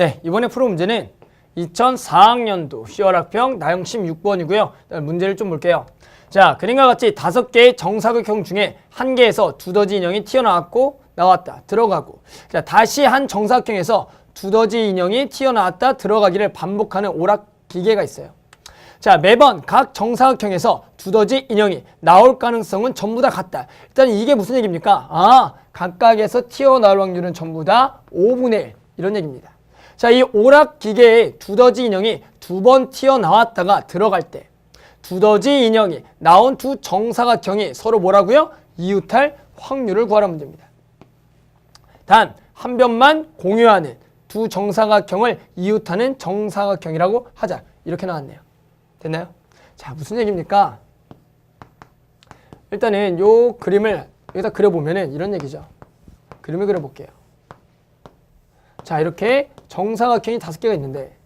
네, 이번에 풀어 문제는 2004학년도 시월학평 나영심 6번이고요. 문제를 좀 볼게요. 자, 그림과 같이 다섯 개의 정사각형 중에 한 개에서 두더지 인형이 튀어나왔고 나왔다 들어가고 자 다시 한 정사각형에서 두더지 인형이 튀어나왔다 들어가기를 반복하는 오락 기계가 있어요. 자 매번 각 정사각형에서 두더지 인형이 나올 가능성은 전부 다 같다. 일단 이게 무슨 얘기입니까? 아 각각에서 튀어나올 확률은 전부 다 5분의 1 이런 얘기입니다. 자 이 오락 기계에 두더지 인형이 두 번 튀어나왔다가 들어갈 때 두더지 인형이 나온 두 정사각형이 서로 뭐라고요? 이웃할 확률을 구하라는 문제입니다. 단 한 변만 공유하는 두 정사각형을 이웃하는 정사각형이라고 하자. 이렇게 나왔네요. 됐나요? 자, 무슨 얘기입니까? 일단은 요 그림을 여기다 그려보면은 이런 얘기죠. 그림을 그려볼게요. 자, 이렇게 정사각형이 다섯 개가 있는데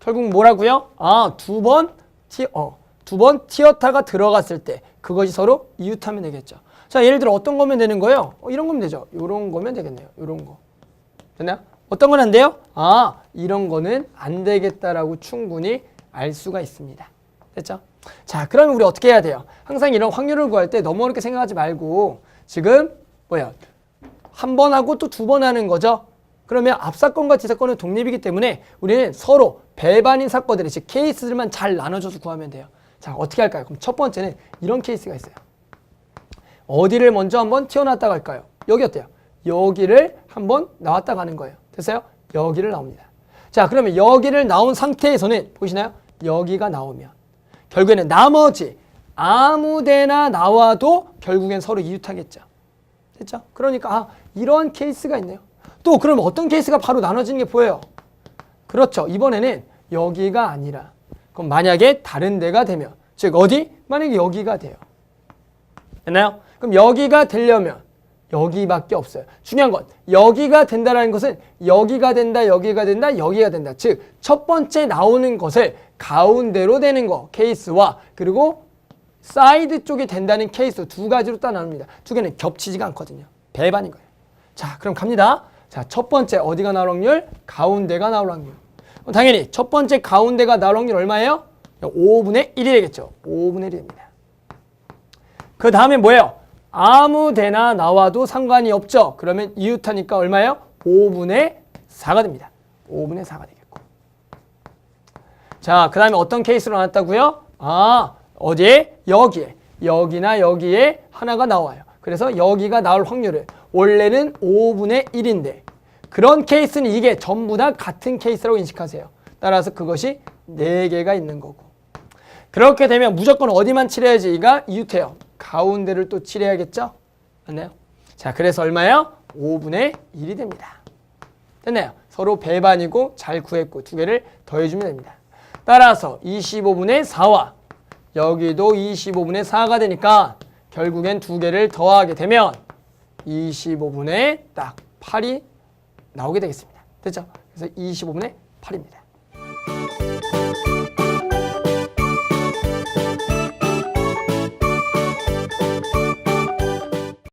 결국 뭐라고요? 아, 두 번 티, 어, 두번 튀었다가 들어갔을 때 그것이 서로 이웃하면 되겠죠. 자, 예를 들어 어떤 거면 되는 거예요? 어, 이런 거면 되죠. 이런 거면 되겠네요. 이런 거. 됐나요? 어떤 건 안 돼요? 아, 이런 거는 안 되겠다라고 충분히 알 수가 있습니다. 됐죠? 자, 그러면 우리 어떻게 해야 돼요? 항상 이런 확률을 구할 때 너무 어렵게 생각하지 말고 지금 뭐야? 한 번 하고 또 두 번 하는 거죠. 그러면 앞 사건과 뒤 사건은 독립이기 때문에 우리는 서로 배반인 사건들의 즉 케이스들만 잘 나눠줘서 구하면 돼요. 자, 어떻게 할까요? 그럼 첫 번째는 이런 케이스가 있어요. 어디를 먼저 한번 튀어나왔다 갈까요? 여기 어때요? 여기를 한번 나왔다 가는 거예요. 됐어요? 여기를 나옵니다. 자, 그러면 여기를 나온 상태에서는 보이시나요? 여기가 나오면 결국에는 나머지 아무데나 나와도 결국엔 서로 이웃하겠죠. 됐죠? 그러니까 아, 이런 케이스가 있네요. 또 그러면 어떤 케이스가 바로 나눠지는 게 보여요? 그렇죠. 이번에는 여기가 아니라 그럼 만약에 다른 데가 되면 즉 어디? 만약에 여기가 돼요. 됐나요? 그럼 여기가 되려면 여기밖에 없어요. 중요한 건 여기가 된다라는 것은 여기가 된다, 여기가 된다, 여기가 된다. 즉 첫 번째 나오는 것을 가운데로 되는 거 케이스와 그리고 사이드 쪽이 된다는 케이스 두 가지로 딱 나눕니다. 두 개는 겹치지가 않거든요. 배반인 거예요. 자, 그럼 갑니다. 자, 첫 번째 어디가 나올 확률? 가운데가 나올 확률. 당연히 첫 번째 가운데가 나올 확률 얼마예요? 5분의 1이 되겠죠. 5분의 1이 됩니다. 그 다음에 뭐예요? 아무 데나 나와도 상관이 없죠. 그러면 이웃하니까 얼마예요? 5분의 4가 됩니다. 5분의 4가 되겠고. 자, 그 다음에 어떤 케이스로 나왔다고요? 아, 어디에? 여기에. 여기나 여기에 하나가 나와요. 그래서 여기가 나올 확률은 원래는 5분의 1인데 그런 케이스는 이게 전부 다 같은 케이스라고 인식하세요. 따라서 그것이 4개가 있는 거고. 그렇게 되면 무조건 어디만 칠해야지 이가 이웃해요. 가운데를 또 칠해야겠죠? 맞나요? 자, 그래서 얼마예요? 5분의 1이 됩니다. 됐나요? 서로 배반이고 잘 구했고 두 개를 더해주면 됩니다. 따라서 25분의 4와 여기도 25분의 4가 되니까 결국엔 두 개를 더하게 되면 25분의 딱 8이 나오게 되겠습니다. 됐죠? 그래서 25분의 8입니다.